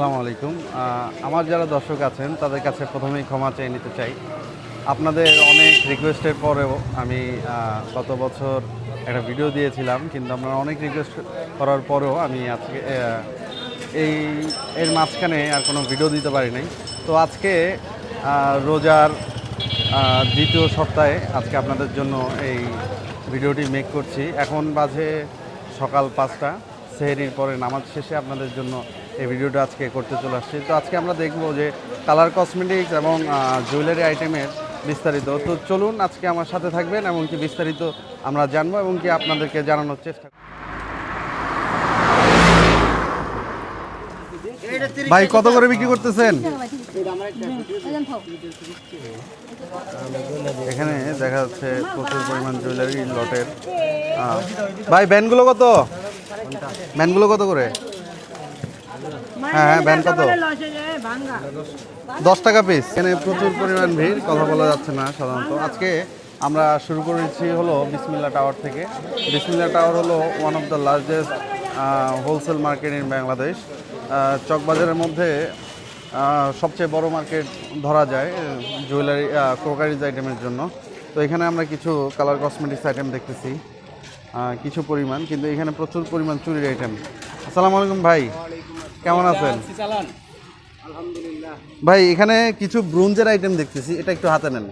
আসসালামু আলাইকুম। আমার যারা দর্শক আছেন, তাদের কাছে প্রথমেই ক্ষমা চেয়ে নিতে চাই। আপনাদের অনেক রিকোয়েস্টের পরেও আমি গত বছর একটা ভিডিও দিয়েছিলাম, কিন্তু আপনারা অনেক রিকোয়েস্ট করার পরেও আমি আজকে এই, এর মাঝখানে আর কোনো ভিডিও দিতে পারি নাই। তো আজকে রোজার দ্বিতীয় সপ্তাহে আজকে আপনাদের জন্য এই ভিডিওটি মেক করছি। এখন বাজে সকাল পাঁচটা, সেহরির পরে নামাজ শেষে আপনাদের জন্য এই ভিডিওটা আজকে করতে চলে আসছি। তো আজকে আমরা দেখব যে কালার কসমেটিক্স এবং জুয়েলারি আইটেমের বিস্তারিত। তো চলুন আজকে আমার সাথে থাকবেন এবং কি বিস্তারিত আমরা জানব এবং কি আপনাদেরকে জানানোর চেষ্টা। ভাই, কত করে বিক্রি করতেছেন? এখানে দেখা যাচ্ছে প্রচুর পরিমাণ জুয়েলারি লটের ভাই, ব্যান্ডগুলো কত? ব্যানগুলো কত করে? হ্যাঁ হ্যাঁ ব্যান্ড কত দশ টাকা পিস এখানে প্রচুর পরিমাণ ভিড় কথা বলা যাচ্ছে না সাধারণত। আজকে আমরা শুরু করেছি হলো বিসমিল্লা টাওয়ার থেকে। বিসমিল্লা টাওয়ার হলো one of the largest wholesale market in Bangladesh চকবাজারের মধ্যে সবচেয়ে বড় মার্কেট ধরা যায় জুয়েলারি ক্রোকারিজ আইটেমের জন্য। তো এখানে আমরা কিছু কালার কসমেটিক্স আইটেম দেখতেছি। কিছু পরিমাণ কিন্তু এখানে প্রচুর পরিমাণ চুরির আইটেম আসসালামু আলাইকুম ভাই। কেমন আছেন? ভাই এখানে কিছু ব্রোঞ্জের আইটেম দেখতেছি এটা একটু হাতে নেন।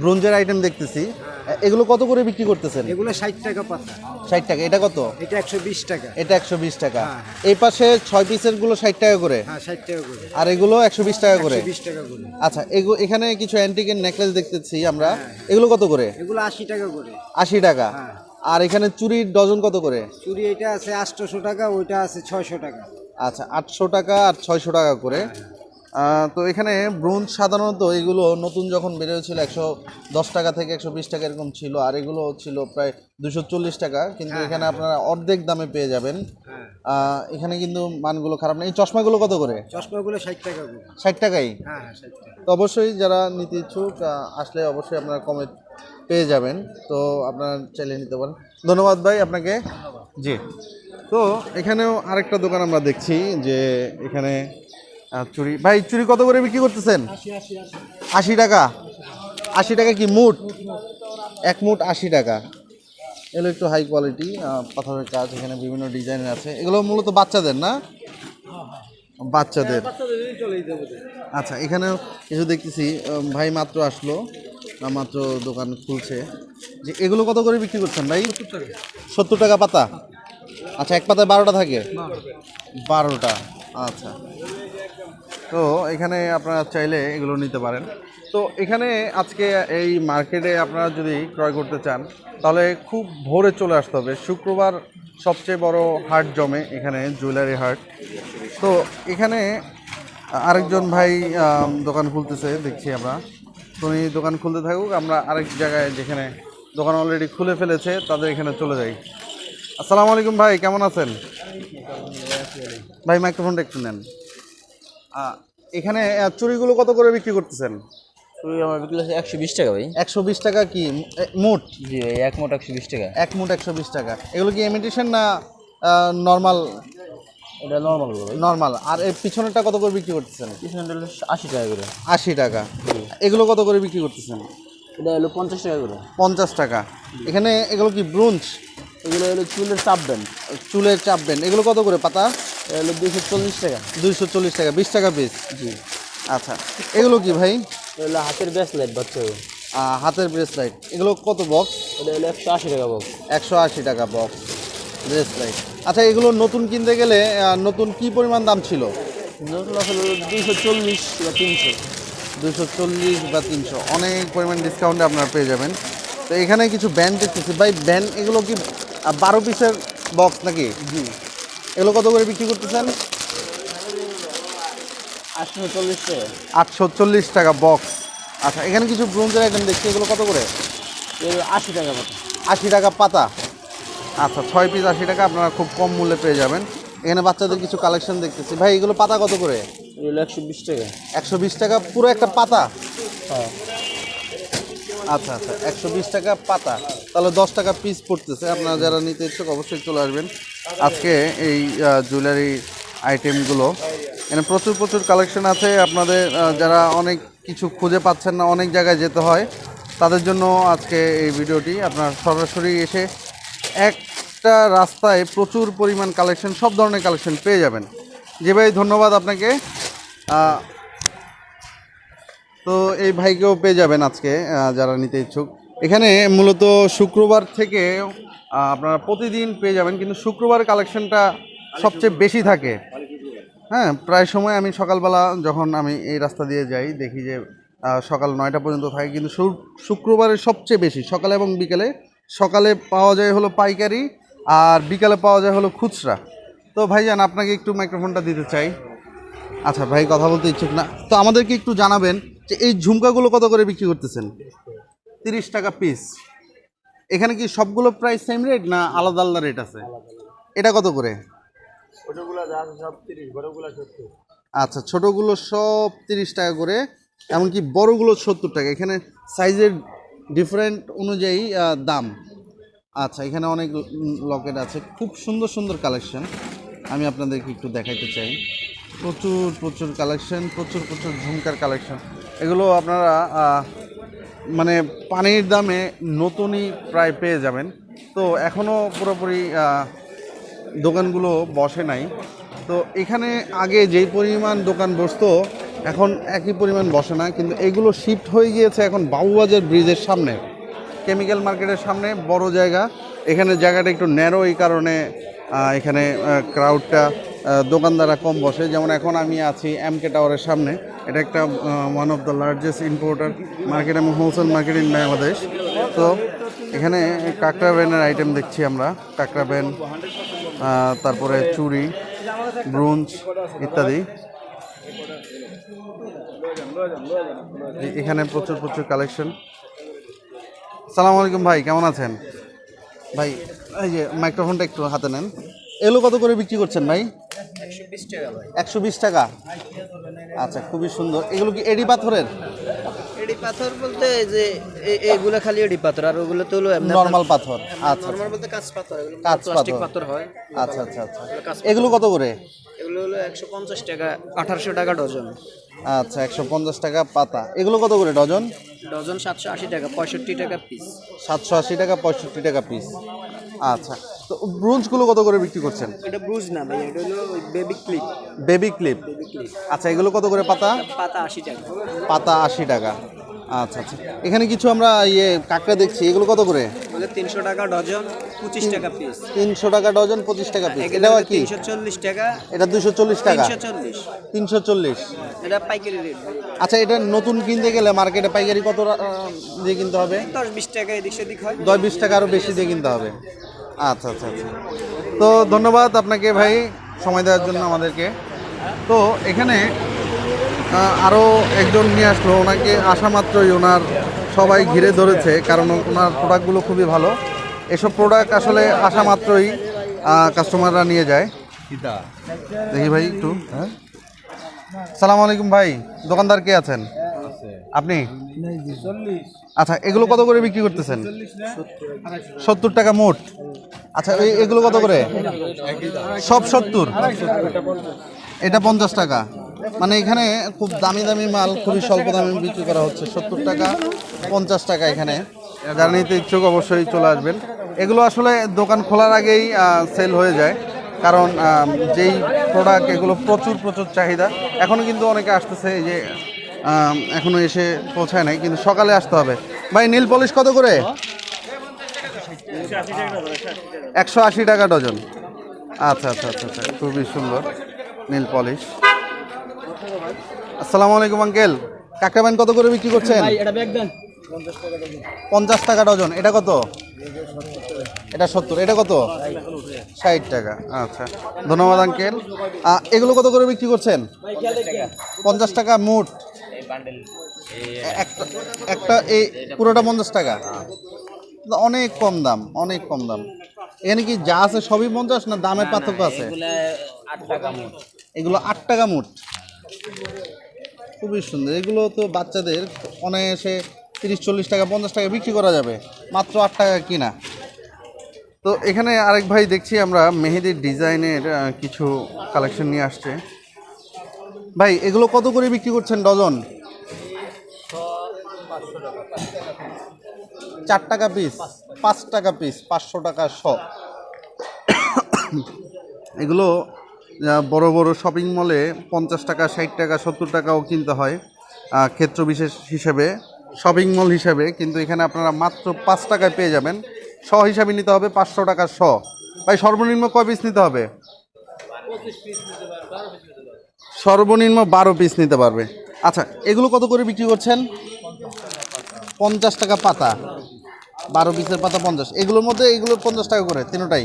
ব্রোঞ্জের আইটেম দেখতেছি। এগুলো কত করে বিক্রি করতেছেন? এগুলো ষাট টাকা পাতা। ষাট টাকা এটা কত? এটা একশো বিশ টাকা। এটা একশো বিশ টাকা। হ্যাঁ। এই পাশে ছয় পিসেরগুলো ষাট টাকা করে। হ্যাঁ ষাট টাকা করে। আর এগুলো একশো বিশ টাকা করে। বিশ টাকা করে। আচ্ছা এখানে কিছু অ্যান্টিকের নেকলেস দেখতেছি আমরা। এগুলো কত করে? এগুলো আশি টাকা করে। আশি টাকা। হ্যাঁ। আর এখানে চুরির ডজন কত করে? চুরি এটা আছে আটশোশো টাকা ওইটা আছে ছয়শো টাকা। আচ্ছা আটশো টাকা আর ছয়শো টাকা করে। তো এখানে ব্রোঞ্জ সাধারণত এগুলো নতুন যখন বেরোয়েছিল একশো দশ টাকা থেকে একশো বিশ টাকা এরকম ছিল আর এগুলো ছিল প্রায় দুশো চল্লিশ টাকা কিন্তু এখানে আপনারা অর্ধেক দামে পেয়ে যাবেন। হ্যাঁ। এখানে কিন্তু মানগুলো খারাপ না এই চশমাগুলো কত করে? চশমাগুলো ষাট টাকা করে। ষাট টাকাই? হ্যাঁ হ্যাঁ তো অবশ্যই যারা নিতে ইচ্ছুক আসলে অবশ্যই আপনারা কমে পেয়ে যাবেন। তো আপনারা চাইলে নিতে পারেন। ধন্যবাদ ভাই আপনাকে। জি। তো এখানেও আরেকটা দোকান আমরা দেখছি যে এখানে চুরি, ভাই, চুরি কত করে বিক্রি করতেছেন? আশি টাকা। আশি টাকা কি মুট এক মুট আশি টাকা। এগুলো একটু হাই কোয়ালিটি পাথরের কাজ, এখানে বিভিন্ন ডিজাইনের আছে। এগুলো মূলত বাচ্চাদের না? বাচ্চাদের। আচ্ছা এখানেও কিছু দেখতেছি। ভাই মাত্র আসলো মাত্র দোকান খুলছে। যে এগুলো কত করে বিক্রি করছেন ভাই? সত্তর টাকা পাতা? আচ্ছা এক পাতায় বারোটা থাকে? বারোটা আচ্ছা। তো এখানে আপনারা চাইলে এগুলো নিতে পারেন। তো এখানে আজকে এই মার্কেটে আপনারা যদি ক্রয় করতে চান, তাহলে খুব ভোরে চলে আসতে হবে। শুক্রবার সবচেয়ে বড় হাট জমে এখানে জুয়েলারি হাট। তো এখানে আরেকজন ভাই দোকান খুলতেছে, দেখছি আমরা। তো উনি দোকান খুলতে থাকুক, আমরা আরেক জায়গায় যেখানে দোকান অলরেডি খুলে ফেলেছে, তাদের এখানে চলে যাই। আসসালামু আলাইকুম ভাই কেমন আছেন? ভাই মাইক্রোফোনটা একটু নেন। এখানে চুরিগুলো কত করে বিক্রি করতেছেন? চুরি আমার বিক্রি হচ্ছে একশো বিশ টাকা ভাই। একশো বিশ টাকা কি? মোট? জি ভাই এক মোট একশো বিশ টাকা। এক মোট একশো বিশ টাকা। এগুলো কি ইমিটেশন না নর্মাল এটা নর্মাল ভাই। নর্মাল আর এর পিছনেরটা কত করে বিক্রি করতেছেন? পিছনে হলো আশি টাকা করে। আশি টাকা। এগুলো কত করে বিক্রি করতেছেন? এটা হলো পঞ্চাশ টাকা করে। পঞ্চাশ টাকা। এখানে এগুলো কি ব্রোঞ্জ? এগুলো হলো চুলের চাপ ব্যান্ড। চুলের চাপ চাপবেন এগুলো কত করে পাতা? এটা হলো দুশো চল্লিশ টাকা। দুইশো চল্লিশ টাকা বিশ টাকা পিস জি। আচ্ছা এগুলো কি ভাই? এটা হলো হাতের ব্রেসলেট বাচ্চা হাতের ব্রেসলাইট এগুলো কত বক্স এটা হলো একশো আশি টাকা বক্স একশো আশি টাকা বক্স ব্রেসলাইট আচ্ছা এগুলো নতুন কিনতে গেলে নতুন কি পরিমাণ দাম ছিল? নতুন আসলে দুশো চল্লিশ বা তিনশো। দুশো চল্লিশ বা তিনশো। অনেক পরিমাণ ডিসকাউন্টে আপনারা পেয়ে যাবেন। তো এখানে কিছু ব্যান্ড দেখতেছি। ভাই ব্যান্ড এগুলো কি আহ, বারো পিসের বক্স নাকি? জি। এগুলো কত করে বিক্রি করতেছেন? আটশো চল্লিশ। টাকা আটশো চল্লিশ টাকা বক্স আচ্ছা এখানে কিছু ব্রোঞ্জের আইটেম দেখছি এগুলো কত করে? আশি টাকা মতো। আশি টাকা পাতা। আচ্ছা ছয় পিস আশি টাকা আপনারা খুব কম মূল্যে পেয়ে যাবেন। এখানে বাচ্চাদের কিছু কালেকশন দেখতেছি। ভাই এগুলো পাতা কত করে? এগুলো একশো বিশ টাকা। একশো বিশ টাকা পুরো একটা পাতা? হ্যাঁ। আচ্ছা আচ্ছা একশো বিশ টাকা পাতা। তাহলে দশ টাকা পিস পড়তেছে। আপনারা যারা নিতে ইচ্ছুক অবশ্যই চলে আসবেন। আজকে এই জুয়েলারি আইটেমগুলো এখানে প্রচুর প্রচুর কালেকশন আছে। আপনাদের যারা অনেক কিছু খুঁজে পাচ্ছেন না, অনেক জায়গায় যেতে হয়, তাদের জন্য আজকে এই ভিডিওটি। আপনার সরাসরি এসে একটা রাস্তায় প্রচুর পরিমাণ কালেকশন সব ধরনের কালেকশন পেয়ে যাবেন। জি ভাই, ধন্যবাদ আপনাকে। তো এই ভাইকেও পেয়ে যাবেন আজকে যারা নিতে ইচ্ছুক। এখানে মূলত শুক্রবার থেকে আপনারা প্রতিদিন পেয়ে যাবেন, কিন্তু শুক্রবার কালেকশনটা সবচেয়ে বেশি থাকে। হ্যাঁ প্রায় সময় আমি সকালবেলা যখন আমি এই রাস্তা দিয়ে যাই, দেখি যে সকাল নয়টা পর্যন্ত থাকে, কিন্তু শুক্রবারে সবচেয়ে বেশি, সকালে এবং বিকেলে। সকালে পাওয়া যায় হলো পাইকারি, আর বিকালে পাওয়া যায় হলো খুচরা। তো ভাইজান, আপনাকে একটু মাইক্রোফোনটা দিতে চাই। আচ্ছা ভাই, কথা বলতে ইচ্ছুক না। তো আমাদেরকে একটু জানাবেন যে, এই ঝুমকাগুলো কত করে বিক্রি করতেছেন? তিরিশ টাকা পিস এখানে কি সবগুলো প্রাইস সেম রেট না আলাদা আলাদা রেট আছে? এটা কত করে? আচ্ছা ছোটোগুলো সব তিরিশ টাকা করে এমনকি বড়গুলো সত্তর টাকা। এখানে সাইজের ডিফারেন্ট অনুযায়ী দাম। আচ্ছা এখানে অনেক লকেট আছে। খুব সুন্দর সুন্দর কালেকশন আমি আপনাদেরকে একটু দেখাইতে চাই। প্রচুর প্রচুর কালেকশন প্রচুর প্রচুর ঝুমকার কালেকশন এগুলো আপনারা মানে পানির দামে নতুনই প্রায় পেয়ে যাবেন। তো এখনও পুরোপুরি দোকানগুলো বসে নাই। তো এখানে আগে যেই পরিমাণ দোকান বসতো, এখন একই পরিমাণ বসে না। কিন্তু এগুলো শিফট হয়ে গিয়েছে এখন বাবুবাজার ব্রিজের সামনে। কেমিক্যাল মার্কেটের সামনে, বড় জায়গা। এখানে জায়গাটা একটু ন্যারো এই কারণে এখানে ক্রাউডটা দোকানদাররা কম বসে। যেমন এখন আমি আছি এম কে টাওয়ারের সামনে। এটা একটা one of the largest importer market এবং হোলসেল মার্কেট ইন বাংলাদেশ তো এখানে কাঁকড়া ব্যানের আইটেম দেখছি আমরা। কাঁকড়া ব্যান তারপরে চুড়ি ব্রোঞ্জ ইত্যাদি। এখানে প্রচুর প্রচুর কালেকশন সালাম আলাইকুম ভাই, কেমন আছেন? ভাই, এই যে মাইক্রোফোনটা একটু হাতে নেন। এগুলো কত করে বিক্রি করছেন ভাই? একশো বিশ টাকা আচ্ছা খুবই সুন্দর। এগুলো কি এডি পাথরের? এডি পাথর বলতে এই যে এ- এগুলো খালি এডি পাথর আর ওগুলো তো হলো নর্মাল পাথর। আচ্ছা নর্মাল বলতে কাঁচ পাথর এগুলো কাঁচ পাথর। পাথর হয়। আচ্ছা আচ্ছা আচ্ছা। এগুলো কত করে? এগুলো হলো একশো পঞ্চাশ টাকা আঠারোশো টাকা ডজন। আচ্ছা একশো পঞ্চাশ টাকা পাতা। এগুলো কত করে ডজন? ডজন সাতশো আশি টাকা পঁয়ষট্টি টাকা পিস সাতশো আশি টাকা পঁয়ষট্টি টাকা পিস আচ্ছা তো ব্রোঞ্জগুলো কত করে বিক্রি করছেন? এটা ব্রুজ না ভাই এটা হলো বেবি ক্লিপ বেবি ক্লিপ আচ্ছা এগুলো কত করে পাতা? পাতা আশি টাকা। পাতা আশি টাকা। আচ্ছা আচ্ছা। এখানে কিছু আমরা ইয়ে কাঁকড়া দেখছি এগুলো কত করে? বলে তিনশো টাকা ডজন পঁচিশ টাকা পিস তিনশো টাকা ডজন পঁচিশ টাকা পিস এটাও কি? তিনশো চল্লিশ টাকা। এটা দুশো চল্লিশ টাকা? তিনশো চল্লিশ। এটা পাইকারি রেট আচ্ছা এটা নতুন কিনতে গেলে মার্কেটে পাইকারি কত দিয়ে কিনতে হবে? দশ বিশ টাকা এদিক সেদিক হয়। দশ বিশ টাকা আরও বেশি দিয়ে কিনতে হবে। আচ্ছা আচ্ছা আচ্ছা। তো ধন্যবাদ আপনাকে ভাই সময় দেওয়ার জন্য আমাদেরকে। তো এখানে আরও একজন নিয়ে আসলো। ওনাকে আসা মাত্রই ওনার সবাই ঘিরে ধরেছে কারণ ওনার প্রোডাক্টগুলো খুবই ভালো। এসব প্রোডাক্ট আসলে আসা মাত্রই কাস্টমাররা নিয়ে যায়। দেখি ভাই একটু হ্যাঁ। সালাম আলাইকুম ভাই দোকানদার কে আছেন? আপনি? আচ্ছা এগুলো কত করে বিক্রি করতেছেন? সত্তর টাকা মোট। আচ্ছা এগুলো কত করে? সব সত্তর? এটা পঞ্চাশ টাকা। মানে এখানে খুব দামি দামি মাল খুবই স্বল্প দামে বিক্রি করা হচ্ছে। সত্তর টাকা পঞ্চাশ টাকা এখানে। যারা নিতে ইচ্ছুক অবশ্যই চলে আসবেন। এগুলো আসলে দোকান খোলার আগেই সেল হয়ে যায়। কারণ যেই প্রোডাক্ট এগুলো প্রচুর প্রচুর চাহিদা। এখনও কিন্তু অনেকে আসতেছে এই যে আহ, এখনও এসে পৌঁছায় নাই কিন্তু সকালে আসতে হবে। ভাই নীল পলিশ কত করে? একশো আশি টাকা ডজন। আচ্ছা আচ্ছা আচ্ছা আচ্ছা খুবই সুন্দর নীল পলিশ। আসসালামু আলাইকুম আঙ্কেল। কাঁকড়া ব্যান কত করে বিক্রি করছেন? পঞ্চাশ টাকা ডজন। এটা কত? এটা সত্তর। এটা কত? ষাট টাকা। আচ্ছা ধন্যবাদ আঙ্কেল। এগুলো কত করে বিক্রি করছেন? পঞ্চাশ টাকা। মোট একটা একটা এই পুরোটা পঞ্চাশ টাকা? অনেক কম দাম অনেক কম দাম। এখানে কি যা আছে সবই পঞ্চাশ না দামের পার্থক্য আছে? আট টাকা মোট। এগুলো আট টাকা মোট। খুবই সুন্দর। এগুলো তো বাচ্চাদের অনায়াসে তিরিশ চল্লিশ টাকা পঞ্চাশ টাকা বিক্রি করা যাবে। মাত্র আট টাকা কিনা। তো এখানে আরেক ভাই দেখছি আমরা মেহেদির ডিজাইনের কিছু কালেকশন নিয়ে আসছে। ভাই এগুলো কত করে বিক্রি করছেন ডজন? চার টাকা পিস পাঁচ টাকা পিস পাঁচশো টাকা শ এগুলো বড় বড় শপিং মলে পঞ্চাশ টাকা, ষাট টাকা, সত্তর টাকাও কিনতে হয় ক্ষেত্র বিশেষ হিসেবে শপিং মল হিসেবে। কিন্তু এখানে আপনারা মাত্র পাঁচ টাকায় পেয়ে যাবেন। শ হিসাবে নিতে হবে পাঁচশো টাকা শ। ভাই, সর্বনিম্ন কয় পিস নিতে হবে? সর্বনিম্ন বারো পিস নিতে পারবে। আচ্ছা এগুলো কত করে বিক্রি করছেন? পঞ্চাশ টাকা পাতা। বারো পিসের পাতা পঞ্চাশ। এগুলোর মধ্যে এগুলো পঞ্চাশ টাকা করে, তিনোটাই।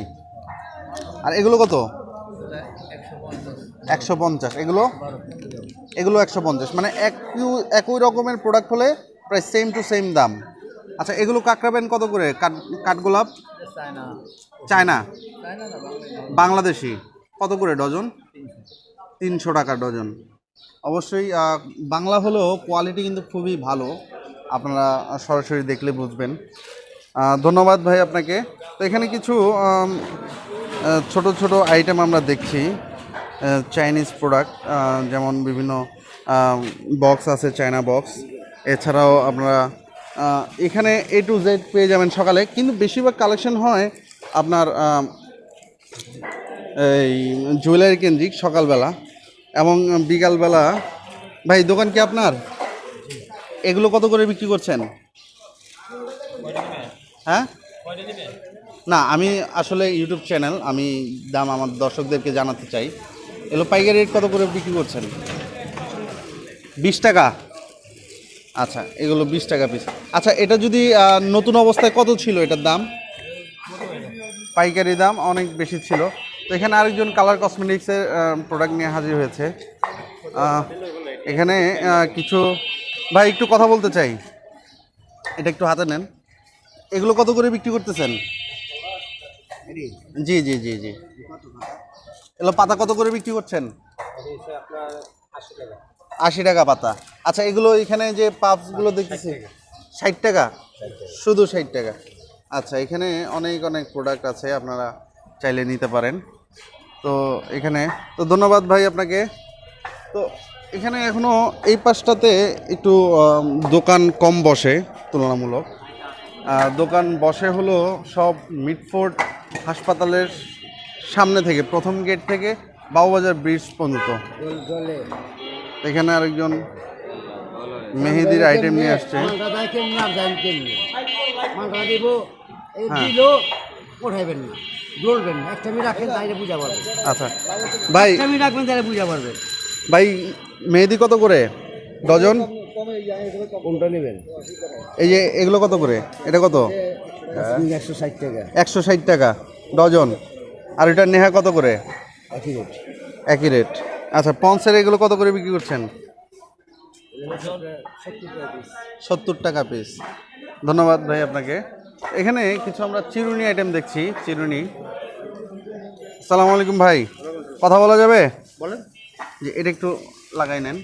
আর এগুলো কত? একশো পঞ্চাশ। এগুলো? এগুলো একশো পঞ্চাশ। মানে একই একই রকমের প্রোডাক্ট হলে প্রায় সেম টু সেম দাম। আচ্ছা এগুলো কাকড়াবেন কত করে? কাঠ কাঠগোলাপ চায়না। বাংলাদেশি। কত করে ডজন? তিনশো টাকা ডজন। অবশ্যই বাংলা হলেও কোয়ালিটি কিন্তু খুবই ভালো। আপনারা সরাসরি দেখলে বুঝবেন। ধন্যবাদ ভাই আপনাকে। তো এখানে কিছু ছোট ছোট আইটেম আমরা দেখছি চাইনিজ প্রোডাক্ট যেমন বিভিন্ন বক্স আছে চায়না বক্স এছাড়াও আপনারা এখানে এ টু জেড পেয়ে যাবেন সকালে। কিন্তু বেশিরভাগ কালেকশন হয় আপনার এই জুয়েলারি কেন্দ্রিক সকালবেলা। এবং বিকালবেলা। ভাই, দোকান কি আপনার? এগুলো কত করে বিক্রি করছেন? হ্যাঁ? না, আমি আসলে ইউটিউব চ্যানেল, আমি দাম আমার দর্শকদেরকে জানাতে চাই। এগুলো পাইকারি রেট কত করে বিক্রি করছেন? বিশ টাকা? আচ্ছা এগুলো বিশ টাকা পিস আচ্ছা এটা যদি নতুন অবস্থায় কত ছিল এটার দাম? পাইকারি দাম অনেক বেশি ছিল। তো এখানে আরেকজন কালার কসমেটিক্সের প্রোডাক্ট নিয়ে হাজির হয়েছে। এখানে কিছু ভাই, একটু কথা বলতে চাই। এটা একটু হাতে নেন। এগুলো কত করে বিক্রি করতেছেন? জি জি জি জি। এগুলো পাতা কত করে বিক্রি করছেন? আশি টাকা পাতা। আচ্ছা এগুলো এখানে যে পাপসগুলো দেখতেছি, ষাট টাকা? শুধু ষাট টাকা। আচ্ছা এখানে অনেক অনেক প্রোডাক্ট আছে, আপনারা চাইলে নিতে পারেন। তো এখানে, তো ধন্যবাদ ভাই আপনাকে। তো এখানে এখনও এই পাশটাতে একটু দোকান কম বসে তুলনামূলক। দোকান বসে হলো সব মিটফোর্ড হাসপাতালের সামনে থেকে প্রথম গেট থেকে বাবুবাজার ব্রিজ পর্যন্ত। এখানে আরেকজন মেহেদির আইটেম নিয়ে আসছে। হ্যাঁ। না জ্বলবেন না একটা মিনিট রাখেন তাইলে বুঝা পারবে। আচ্ছা। ভাই একটা মিনিট রাখবেন তাহলে বুঝা পারবে। ভাই মেহেদি কত করে? ডজন? কোনটা নেবেন? এই যে এগুলো কত করে? এটা কত? একশো ষাট টাকা। একশো ষাট টাকা ডজন? আর এটা নেহা কত করে? একই রেট। একই রেট। আচ্ছা পন্সের এগুলো কত করে বিক্রি করছেন? সত্তর টাকা পিস। ধন্যবাদ ভাই আপনাকে। এখানে কিছু আমরা চিরুনি আইটেম দেখছি চিরুনি। সালাম আলাইকুম ভাই। কথা বলা যাবে? বলেন। যে এটা একটু লাগাই নেন।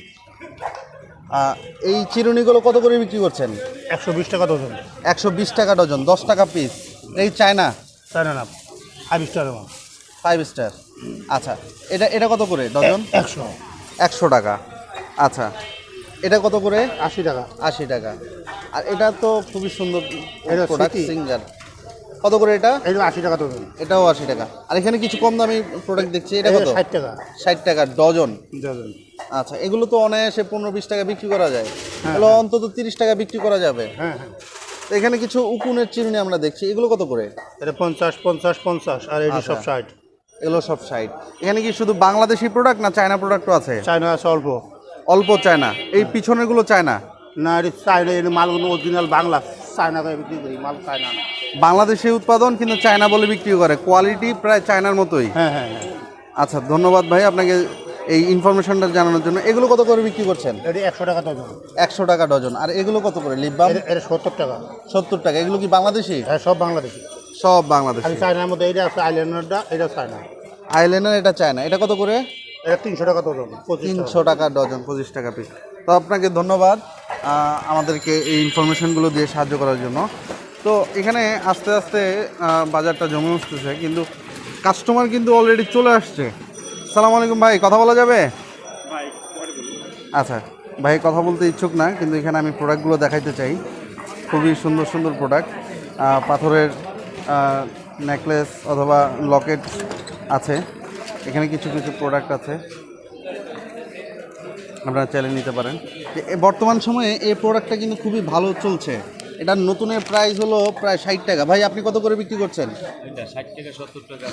এই চিরুনিগুলো কত করে বিক্রি করছেন? একশো বিশ টাকা ডজন। একশো বিশ টাকা ডজন দশ টাকা পিস এই চায়না? তাই না ফাইভ স্টার ফাইভ স্টার আচ্ছা এটা এটা কত করে ডজন? একশো। একশো টাকা। আচ্ছা এটা কত করে? আশি টাকা। আশি টাকা। আর এটা তো খুবই সুন্দর সিঙ্গার। কত করে এটা? এই আশি টাকা ডজন এটাও আশি টাকা। আর এখানে কিছু কম দামি প্রোডাক্ট দেখছি এটা কত? ষাট টাকা। ষাট টাকা ডজন। ডজন। আচ্ছা এগুলো তো অনায়াসে পনেরো বিশ টাকা বিক্রি করা যায়। এগুলো অন্তত তিরিশ টাকা বিক্রি করা যাবে। হ্যাঁ হ্যাঁ। এখানে কিছু উকুনের চিরুনি আমরা দেখছি এগুলো কত করে? এটা পঞ্চাশ পঞ্চাশ পঞ্চাশ আর এটি সব আচ্ছা। ষাট। এগুলো সব সাইড এখানে কি শুধু বাংলাদেশি প্রোডাক্ট না চায়না প্রোডাক্টও আছে? চায়না আছে অল্প। অল্প চায়না এই পিছনেরগুলো চায়না না এটি চায়না এর মালগুলো অরিজিনাল বাংলা। চায়না করে বিক্রি করি মাল চায়না না। বাংলাদেশি উৎপাদন কিন্তু চায়না বলে বিক্রি করে। কোয়ালিটি প্রায় চায়নার মতোই। হ্যাঁ হ্যাঁ হ্যাঁ। আচ্ছা ধন্যবাদ ভাই আপনাকে এই ইনফরমেশনটা জানানোর জন্য। এগুলো কত করে বিক্রি করছেন? একশো টাকা ডজন। একশো টাকা ডজন। আর এগুলো কত করে? লিপ বাম এটা- সত্তর টাকা। সত্তর টাকা। এগুলো কি বাংলাদেশি? হ্যাঁ সব বাংলাদেশি। সব বাংলাদেশি। চায়নার মধ্যে এটা আছে আইল্যান্ডারটা এটা চায়না। আইল্যান্ডার এটা চায়না। এটা কত করে? এটা তিনশো টাকা ডজন তিনশো টাকা ডজন পঁচিশ টাকা পিস তো আপনাকে ধন্যবাদ আমাদেরকে এই ইনফরমেশনগুলো দিয়ে সাহায্য করার জন্য। তো এখানে আস্তে আস্তে বাজারটা জমে উঠতেছে কিন্তু কাস্টমার কিন্তু অলরেডি চলে আসছে। সালাম আলাইকুম ভাই কথা বলা যাবে? আচ্ছা ভাই কথা বলতে ইচ্ছুক না কিন্তু এখানে আমি প্রোডাক্টগুলো দেখাইতে চাই। খুবই সুন্দর সুন্দর প্রোডাক্ট পাথরের নেকলেস অথবা লকেট আছে। এখানে কিছু কিছু প্রোডাক্ট আছে। আপনারা চাইলে নিতে পারেন। বর্তমান সময়ে এই প্রোডাক্টটা কিন্তু খুবই ভালো চলছে। এটার নতুনের প্রাইস হলো প্রায় ষাট টাকা। ভাই আপনি কত করে বিক্রি করছেন?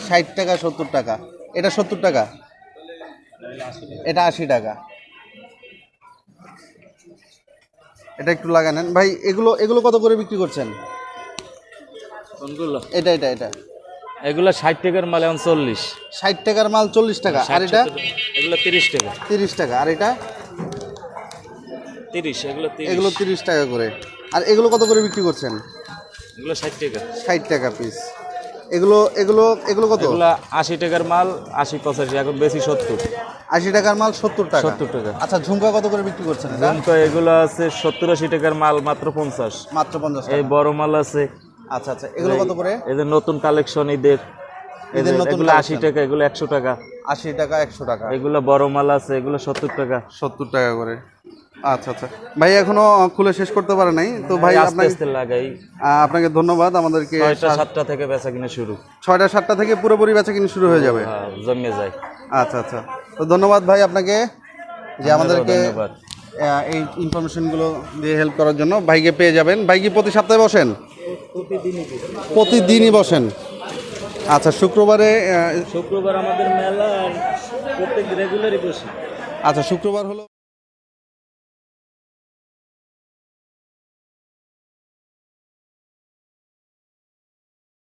ষাট টাকা সত্তর টাকা। এটা সত্তর টাকা? এটা আশি টাকা। এটা একটু লাগানেন ভাই এগুলো এগুলো কত করে বিক্রি করছেন? এটা এটা এটা। এগুলো ষাট টাকার মাল এখন চল্লিশ। ষাট টাকার মাল চল্লিশ টাকা। আর এটা? এগুলো তিরিশ টাকা। তিরিশ টাকা। আর এটা? তিরিশ এগুলো এগুলো তিরিশ টাকা করে। আর এগুলো কত করে বিক্রি করছেন? এগুলো ষাট টাকা। ষাট টাকা পিস এগুলো এগুলো এগুলো কত? এগুলো আশি টাকার মাল আশি পঁচাশি এখন বেশি সত্তর। আশি টাকার মাল সত্তর টাকা? 70 টাকা। আচ্ছা ঝুমকা কত করে বিক্রি করছেন তো এগুলো আছে সত্তর আশি টাকার মাল মাত্র পঞ্চাশ। মাত্র পঞ্চাশ এই বড় মাল আছে। আচ্ছা আচ্ছা এগুলো কত করে? এদের নতুন কালেকশন ঈদের। এদের নতুন এগুলো আশি টাকা এগুলো একশো টাকা। আশি টাকা একশো টাকা। এগুলো বড় মাল আছে এগুলো সত্তর টাকা। সত্তর টাকা করে। আচ্ছা আচ্ছা। ভাই এখনও খুলে শেষ করতে পারে নাই। তো ভাই আপনাকে লাগাই। আপনাকে ধন্যবাদ। আমাদেরকে ছয়টা সাতটা থেকে বেচা কিনা শুরু। ছয়টা সাতটা থেকে পুরোপুরি বেচা কিনে শুরু হয়ে যাবে। হ্যাঁ, জমে যায়। আচ্ছা আচ্ছা। তো ধন্যবাদ ভাই আপনাকে যে আমাদেরকে এই ইনফরমেশনগুলো দিয়ে হেল্প করার জন্য ভাইকে পেয়ে যাবেন। ভাই কি প্রতি সপ্তাহে বসেন? প্রতিদিনই বসেন। আচ্ছা শুক্রবারে শুক্রবার আমাদের মেলা প্রত্যেক রেগুলারই বসে। আচ্ছা শুক্রবার হলো